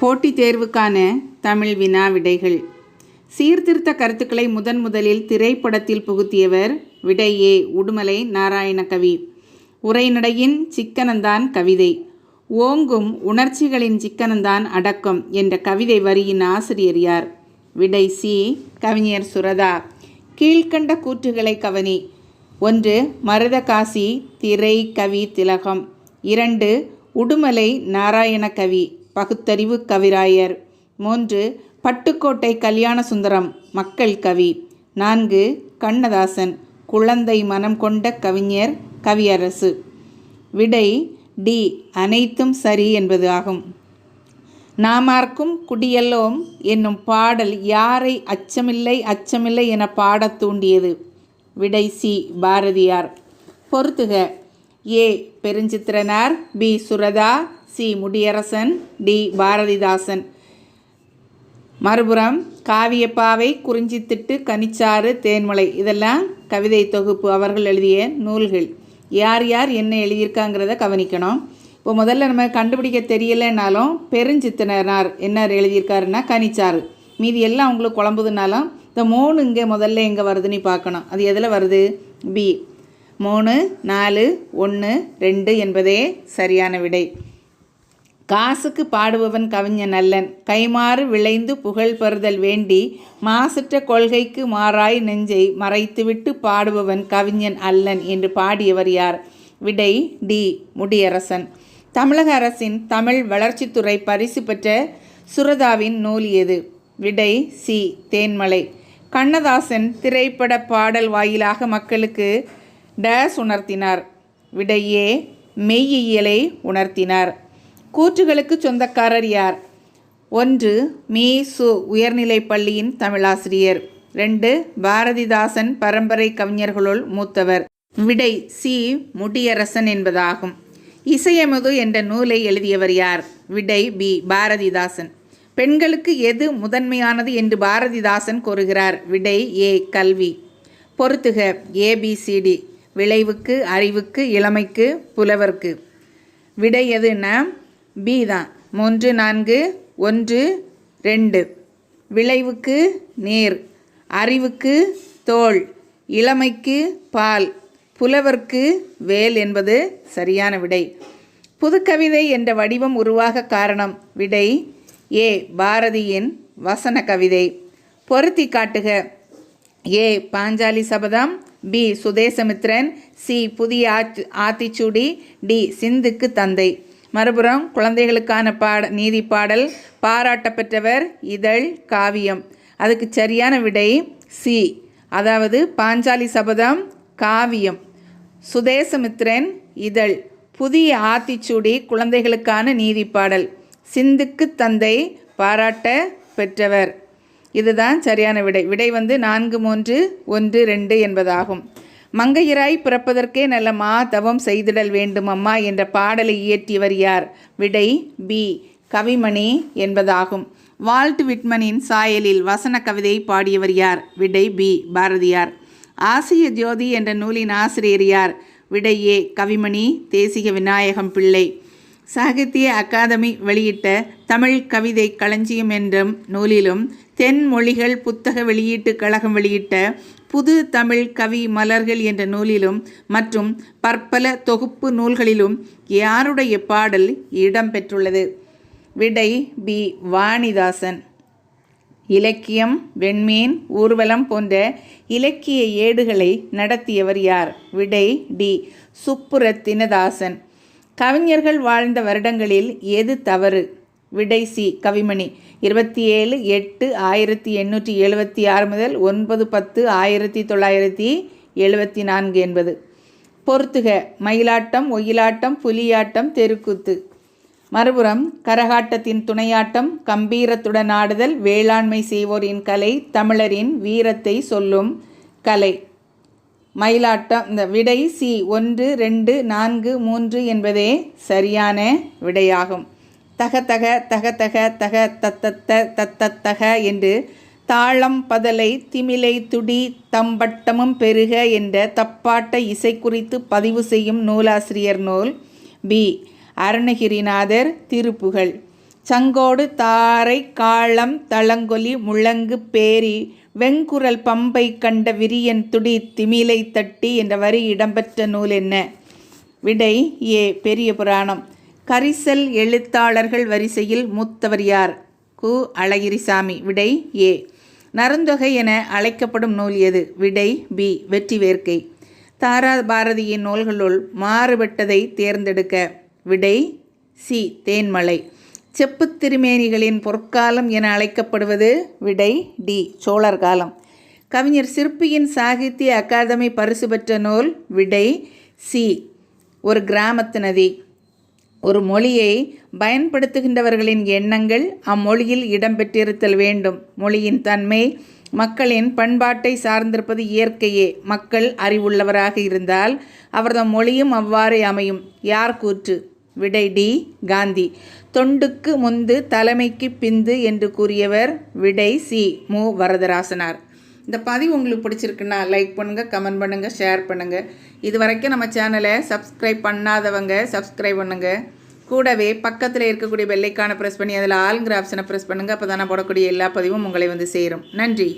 போட்டித் தேர்வுக்கான தமிழ் வினா விடைகள். சீர்திருத்த கருத்துக்களை முதன் முதலில் திரைப்படத்தில் புகுத்தியவர் விடை ஏ. உடுமலை நாராயணகவி. உரைநடையின் சிக்கனந்தான் கவிதை. ஓங்கும் உணர்ச்சிகளின் சிக்கனந்தான் அடக்கம் என்ற கவிதை வரியின் ஆசிரியர் யார்? விடை சி. கவிஞர் சுரதா. கீழ்க்கண்ட கூற்றுகளை கவனி. ஒன்று மருதகாசி திரை கவி திலகம். இரண்டு உடுமலை நாராயண கவி பகுத்தறிவு கவிராயர். மூன்று பட்டுக்கோட்டை கல்யாண சுந்தரம் மக்கள் கவி. நான்கு கண்ணதாசன் குழந்தை மனம் கொண்ட கவிஞர் கவியரசு. விடை டி அனைத்தும் சரி என்பது ஆகும். நாமார்க்கும் குடியல்லோம் என்னும் பாடல் யாரை அச்சமில்லை அச்சமில்லை என பாடத் தூண்டியது. விடை சி பாரதியார். பொறுத்துக. A Perunchithiranar. B Suratha. C. Mudiyarasan D. Bharathidasan. மறுபுறம் காவியப்பாவை குறிஞ்சித்திட்டு கனிச்சாறு தேன்மலை. இதெல்லாம் கவிதை தொகுப்பு. அவர்கள் எழுதிய நூல்கள். யார் யார் என்ன எழுதியிருக்காங்கிறத கவனிக்கணும். இப்போ முதல்ல நம்ம கண்டுபிடிக்க தெரியலைன்னாலும் பெருஞ்சித்திரனார் என்ன எழுதியிருக்காருன்னா கனிச்சாறு. மீதி எல்லாம் உங்களுக்கு குழம்புதுனாலும் இந்த மூணு இங்கே முதல்ல எங்கே வருதுன்னு பார்க்கணும். அது எதில் வருது? பி. மூணு நாலு ஒன்று ரெண்டு என்பதே சரியான விடை. காசுக்கு பாடுபவன் கவிஞன் அல்லன் கைமாறு விளைந்து புகழ் பெறுதல் வேண்டி மாசற்ற கொள்கைக்கு மாறாய் நெஞ்சை மறைத்துவிட்டு பாடுபவன் கவிஞன் அல்லன் என்று பாடியவர் யார்? விடை டி. முடியரசன். தமிழக அரசின் தமிழ் வளர்ச்சித்துறை பரிசு பெற்ற சுரதாவின் நூல் எது? விடை சி. தேன்மலை. கண்ணதாசன் திரைப்பட பாடல் வாயிலாக மக்களுக்கு டேஸ் உணர்த்தினார். விடையே மெய்யியலை உணர்த்தினார். கூற்றுகளுக்கு சொந்தக்காரர் யார்? ஒன்று மீ. சு. உயர்நிலைப் பள்ளியின் தமிழாசிரியர். ரெண்டு பாரதிதாசன் பரம்பரை கவிஞர்களுள் மூத்தவர். விடை சி. முடியரசன் என்பதாகும். இசையமுது என்ற நூலை எழுதியவர் யார்? விடை பி. பாரதிதாசன். பெண்களுக்கு எது முதன்மையானது என்று பாரதிதாசன் கூறுகிறார்? விடை ஏ. கல்வி. பொருத்துக ஏபிசிடி விளைவுக்கு அறிவுக்கு இளமைக்கு புலவர்க்கு. விடை எதுன்னா பி தான். மூன்று நான்கு ஒன்று ரெண்டு. விளைவுக்கு நீர். அறிவுக்கு தோல். இளமைக்கு பால். புலவர்க்கு வேல் என்பது சரியான விடை. புதுக்கவிதை என்ற வடிவம் உருவாக காரணம் விடை ஏ பாரதியின் வசன கவிதை. பொருத்தி காட்டுக. ஏ பாஞ்சாலி சபதம். பி சுதேசமித்ரன். சி புதிய ஆத்தி ஆத்திச்சூடி. டி சிந்துக்கு தந்தை. மறுபுறம் குழந்தைகளுக்கான பாட நீதி பாடல் பாராட்ட பெற்றவர் இதழ் காவியம். அதுக்கு சரியான விடை சி. அதாவது பாஞ்சாலி சபதம் காவியம். சுதேசமித்ரன் இதழ். புதிய ஆத்திச்சூடி குழந்தைகளுக்கான நீதி பாடல். சிந்துக்கு தந்தை பாராட்ட பெற்றவர். இதுதான் சரியான விடை. விடை வந்து நான்கு மூன்று ஒன்று ரெண்டு என்பதாகும். மங்கையராய் பிறப்பதற்கே நல்ல தவம் செய்திடல் வேண்டும் அம்மா என்ற பாடலை இயற்றியவர் யார்? விடை பி. கவிமணி என்பதாகும். வால்ட் விட்மனின் சாயலில் வசன கவிதை பாடியவர் யார்? விடை பி. பாரதியார். ஆசிய ஜோதி என்ற நூலின் ஆசிரியர் யார்? விடை ஏ. கவிமணி தேசிக விநாயகம் பிள்ளை. சாகித்ய அகாதமி வெளியிட்ட தமிழ் கவிதை களஞ்சியம் என்றும் நூலிலும் தென் மொழிகள் புத்தக வெளியீட்டு கழகம் வெளியிட்ட புது தமிழ் கவி மலர்கள் என்ற நூலிலும் மற்றும் பற்பல தொகுப்பு நூல்களிலும் யாருடைய பாடல் இடம்பெற்றுள்ளது? விடை பி. வாணிதாசன். இலக்கியம் வெண்மீன் ஊர்வலம் போன்ற இலக்கிய ஏடுகளை நடத்தியவர் யார்? விடை டி. சுப்புரத்தினதாசன். கவிஞர்கள் வாழ்ந்த வருடங்களில் எது தவறு? விடை சி கவிமணி. இருபத்தி ஏழு எட்டு ஆயிரத்தி எண்ணூற்றி எழுபத்தி ஆறு முதல் ஒன்பது பத்து ஆயிரத்தி தொள்ளாயிரத்தி எழுபத்தி நான்கு என்பது. பொறுத்துக மயிலாட்டம் ஒயிலாட்டம் புலியாட்டம் தெருக்கூத்து. மறுபுறம் கரகாட்டத்தின் துணையாட்டம் கம்பீரத்துடன் ஆடுதல் வேளாண்மை செய்வோரின் கலை தமிழரின் வீரத்தை சொல்லும் கலை. மயிலாட்டம் இந்த விடை சி ஒன்று ரெண்டு நான்கு மூன்று என்பதே சரியான விடையாகும். தக தக தக தக தக தத்தத்த தத்தத்தக என்று தாளம் பதலை திமிலை துடி தம்பட்டமும் பெருக என்ற தப்பாட்ட இசை குறித்து பதிவு செய்யும் நூலாசிரியர் நூல் பி. அருணகிரிநாதர் திருப்புகழ். சங்கோடு தாரை காளம் தளங்கொலி முழங்கு பேரி வெங்குரல் பம்பை கண்ட விரியன் துடி திமிலை தட்டி என்ற வரி இடம்பெற்ற நூல் என்ன? விடை ஏ. பெரிய புராணம். கரிசல் எழுத்தாளர்கள் வரிசையில் மூத்தவர் யார்? கு. அழகிரிசாமி. விடை ஏ. நருந்தொகை என அழைக்கப்படும் நூல் எது? விடை பி. வெற்றி வேர்க்கை. தாரா பாரதியின் நூல்களுள் மாறுபட்டதை தேர்ந்தெடுக்க. விடை சி. தேன்மலை. செப்புத்திருமேனிகளின் பொற்காலம் என அழைக்கப்படுவது விடை டி. சோழர் காலம். கவிஞர் சிற்பியின் சாகித்ய அகாதமி பரிசு பெற்ற நூல் விடை சி. ஒரு கிராமத்து நதி. ஒரு மொழியை பயன்படுத்துகின்றவர்களின் எண்ணங்கள் அம்மொழியில் இடம்பெற்றிருத்தல் வேண்டும். மொழியின் தன்மை மக்களின் பண்பாட்டை சார்ந்திருப்பது இயற்கையே. மக்கள் அறிவுள்ளவராக இருந்தால் அவரது மொழியும் அவ்வாறே அமையும். யார் கூற்று? விடை டி. காந்தி. தொண்டுக்கு முந்து தலைமைக்கு பிந்து என்று கூறியவர் விடை சி. மு. வரதராசனார். இந்த பதிவு உங்களுக்கு பிடிச்சிருக்குன்னா லைக் பண்ணுங்கள் கமெண்ட் பண்ணுங்கள் ஷேர் பண்ணுங்கள் இது வரைக்கும் நம்ம சேனலை சப்ஸ்கிரைப் பண்ணாதவங்க சப்ஸ்கிரைப் பண்ணுங்கள் கூடவே பக்கத்தில் இருக்கக்கூடிய பெல்லைக்கான ப்ரெஸ் பண்ணி அதில் ஆளுங்கிற ஆப்ஷனை ப்ரெஸ் பண்ணுங்கள் அப்போ தான் போடக்கூடிய எல்லா பதிவும் உங்களை வந்து சேரும். நன்றி.